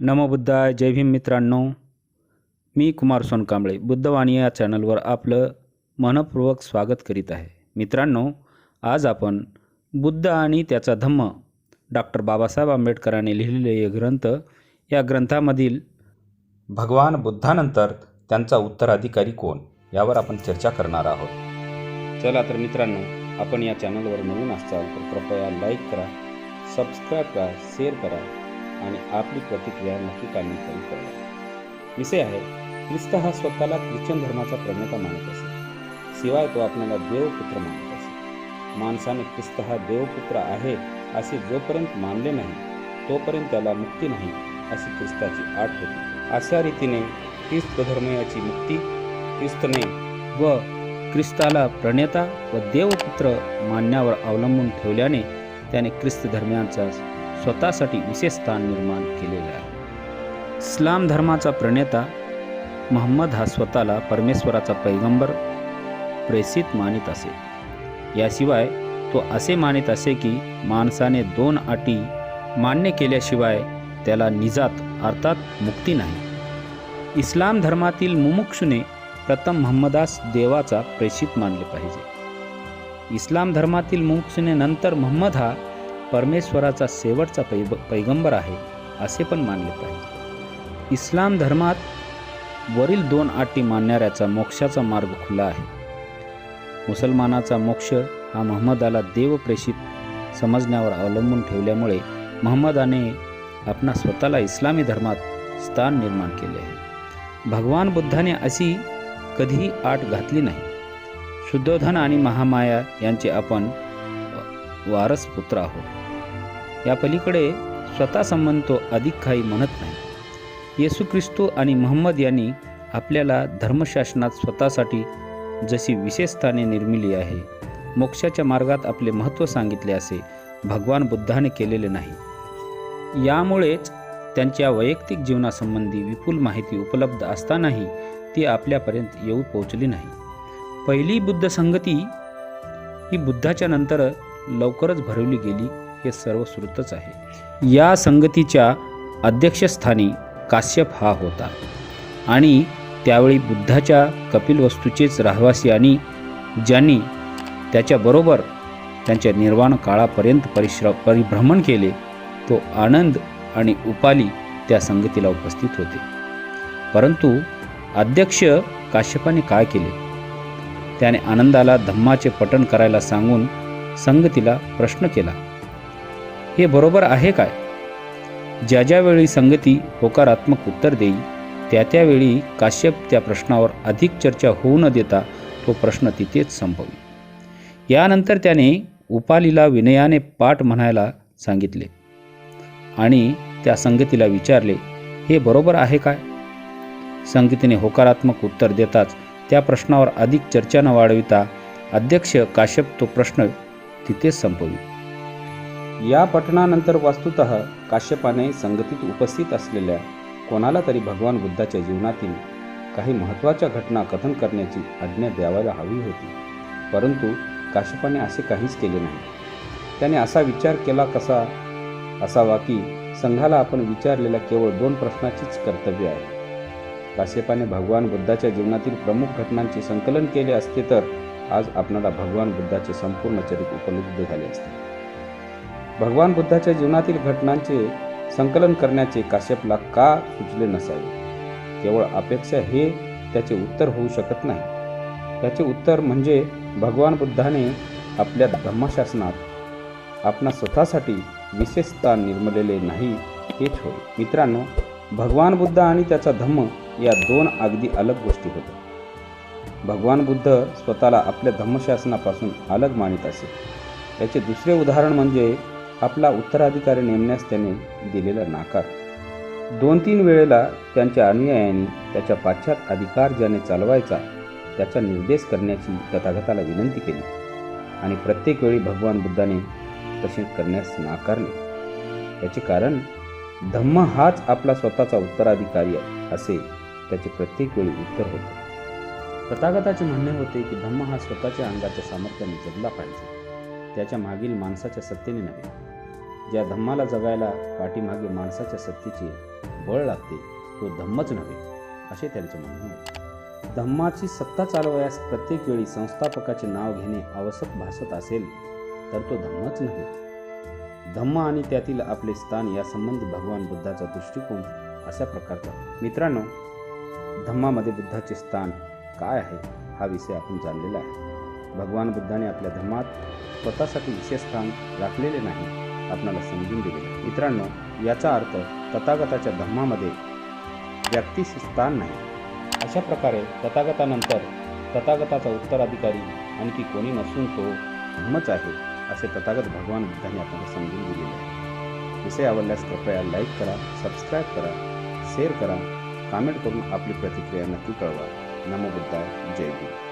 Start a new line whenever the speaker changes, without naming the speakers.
नमो बुद्धाय जय भीम मित्रांनो. मी कुमार सोनकांबळे बुद्धवाणी या चॅनलवर आपलं मनपूर्वक स्वागत करीत आहे. मित्रांनो आज आपण बुद्ध आणि त्याचा धम्म डॉक्टर बाबासाहेब आंबेडकरांनी लिहिलेले हे ग्रंथ या ग्रंथामधील भगवान बुद्धानंतर त्यांचा उत्तराधिकारी कोण यावर आपण चर्चा करणार आहोत. चला तर मित्रांनो आपण या चॅनलवर नवीन असाल तर कृपया लाईक करा सबस्क्राईब करा शेअर करा आणि आपली प्रतिक्रिया नक्की कमेंटमध्ये कळवा विषय आहे ख्रिस्त हा स्वतःला ख्रिश्चन धर्माचा प्रणेता मानत असे. शिवाय तो आपल्याला देवपुत्र मानत असे. माणसाने ख्रिस्त हा देवपुत्र आहे असे जोपर्यंत मानले नाही तोपर्यंत त्याला मुक्ती नाही अशी ख्रिस्ताची आठ होती. अशा रीतीने ख्रिस्त धर्मयाची मुक्ती ख्रिस्तने व ख्रिस्ताला प्रणेता व देवपुत्र मानण्यावर अवलंबून ठेवल्याने त्याने ख्रिस्त धर्मियांचा स्वतःसाठी विशेष स्थान निर्माण केलेले आहे. इस्लाम धर्माचा प्रणेता महम्मद हा स्वतःला परमेश्वराचा पैगंबर प्रेषित मानित असे. याशिवाय तो असे मानित असे की माणसाने दोन अटी मान्य केल्याशिवाय त्याला निजात अर्थात मुक्ती नाही. इस्लाम धर्मातील मुमुक्षुने प्रथम महम्मदास देवाचा प्रेषित मानले पाहिजे. इस्लाम धर्मातील मुमुक्षुने नंतर महम्मद हा परमेश्वराचा शेवटचा पै पैगंबर आहे असे पण मानले पाहिजे. इस्लाम धर्मात वरील दोन अटी मानणाऱ्याचा मोक्षाचा मार्ग खुला आहे. मुसलमानाचा मोक्ष हा महम्मदाला देवप्रेषित समजण्यावर अवलंबून ठेवल्यामुळे महम्मदाने आपणा स्वतःला इस्लामी धर्मात स्थान निर्माण केले आहे. भगवान बुद्धाने अशी कधीही आट घातली नाही. शुद्धोधन आणि महामाया यांचे आपण वारस पुत्र आहोत. या पलीकडे स्वतः संबंध तो अधिक काही म्हणत नाही. येसू ख्रिस्तो आणि महम्मद यांनी आपल्याला धर्मशासनात स्वतःसाठी जशी विशेष स्थाने निर्मिली आहे मोक्षाच्या मार्गात आपले महत्त्व सांगितले असे भगवान बुद्धाने केलेले नाही. यामुळेच त्यांच्या वैयक्तिक जीवनासंबंधी विपुल माहिती उपलब्ध असतानाही ती आपल्यापर्यंत येऊ पोचली नाही. पहिली बुद्ध संगती ही बुद्धाच्या नंतर लवकरच भरवली गेली हे सर्व श्रुतच आहे. या संगतीच्या अध्यक्षस्थानी काश्यप हा होता. आणि त्यावेळी बुद्धाच्या कपिलवस्तूचेच रहिवासी आणि ज्यांनी त्याच्याबरोबर त्यांच्या निर्वाण काळापर्यंत परिश्र परिभ्रमण केले तो आनंद आणि उपाली त्या संगतीला उपस्थित होते. परंतु अध्यक्ष काश्यपाने काय केले? त्याने आनंदाला धम्माचे पठण करायला सांगून संगतीला प्रश्न केला. हे बरोबर आहे काय? ज्या ज्यावेळी संगती होकारात्मक उत्तर देई त्या त्यावेळी काश्यप त्या प्रश्नावर अधिक चर्चा होऊ न देता तो प्रश्न तिथेच संभवी यानंतर त्याने उपालीला विनयाने पाठ म्हणायला सांगितले आणि त्या संगतीला विचारले हे बरोबर आहे काय? संगतीने होकारात्मक उत्तर देताच त्या प्रश्नावर अधिक चर्चा न वाढविता अध्यक्ष काश्यप तो प्रश्न तिथेच संपवी. या पठणानंतर वस्तुत काश्यपाने संगतीत उपस्थित असलेल्या कोणाला तरी भगवान बुद्धाच्या जीवनातील काही महत्त्वाच्या घटना कथन करण्याची आज्ञा द्यावायला हवी होती. परंतु काश्यपाने असे काहीच केले नाही. त्याने असा विचार केला कसा असावा की संघाला आपण विचारलेल्या केवळ दोन प्रश्नाचीच कर्तव्य आहे. काश्यपाने भगवान बुद्धाच्या जीवनातील प्रमुख घटनांचे संकलन केले असते तर आज आपणाला भगवान बुद्धाचे संपूर्ण चरित्र उपलब्ध झाले असते. भगवान बुद्धाच्या जीवनातील घटनांचे संकलन करण्याचे काश्यपला का सुचले नसावे? केवळ अपेक्षा हे त्याचे उत्तर होऊ शकत नाही. त्याचे उत्तर म्हणजे भगवान बुद्धाने आपल्या धर्मशासनात आपणा स्वतःसाठी विशेषता निर्मलेले नाही हेच होय. मित्रांनो भगवान बुद्ध आणि त्याचा धम्म या दोन अगदी अलग गोष्टी होत्या. भगवान बुद्ध स्वतःला आपल्या धम्मशासनापासून अलग मानित असे. याचे दुसरे उदाहरण म्हणजे आपला उत्तराधिकारी नेमण्यास त्याने दिलेला नाकार. दोन तीन वेळेला त्यांच्या अनुयायांनी त्याच्या पाश्चात अधिकार ज्याने चालवायचा त्याचा निर्देश करण्याची तथागताला विनंती केली. आणि प्रत्येक वेळी भगवान बुद्धाने तसे करण्यास नाकारले. याचे कारण धम्म हाच आपला स्वतःचा उत्तराधिकारी असे त्याचे प्रत्येक वेळी उत्तर होते. तथागताचे म्हणणे होते की धम्म हा स्वतःच्या अंगाच्या सामर्थ्याने जगला पाहिजे. त्याच्या मागील माणसाच्या सत्तेने नव्हे. ज्या धम्माला जगायला पाठीमागे माणसाच्या सत्तेची बळ लागते तो धम्मच नव्हे असे त्यांचं म्हणणं धम्माची सत्ता चालवयास प्रत्येक वेळी संस्थापकाचे नाव घेणे आवश्यक भासत असेल तर तो धम्मच नव्हे. धम्म आणि त्यातील आपले स्थान यासंबंधी भगवान बुद्धाचा दृष्टिकोन अशा प्रकारचा. मित्रांनो धम्मामध्ये बुद्धाचे स्थान काय आहे हा विषय आपण जाणलेला आहे. भगवान बुद्धाने आपल्या धर्मात स्वतःसाठी विशेष स्थान राखलेले नाही आपणाला समजून दिले. मित्रांनो याचा अर्थ तथागताच्या धर्मामध्ये व्यक्तीचे स्थान नाही. अशा प्रकारे तथागतानंतर तथागताचा उत्तराधिकारी आणखी कोणी नसून तो धर्मच आहे असे तथागत भगवान बुद्धाने आपल्याला समजून दिलेले आहे. विषय आवडल्यास कृपया लाईक करा सबस्क्राईब करा शेअर करा कमेंट करून आपली प्रतिक्रिया नक्की कळवा. नमो बुद्धाय जय गुरु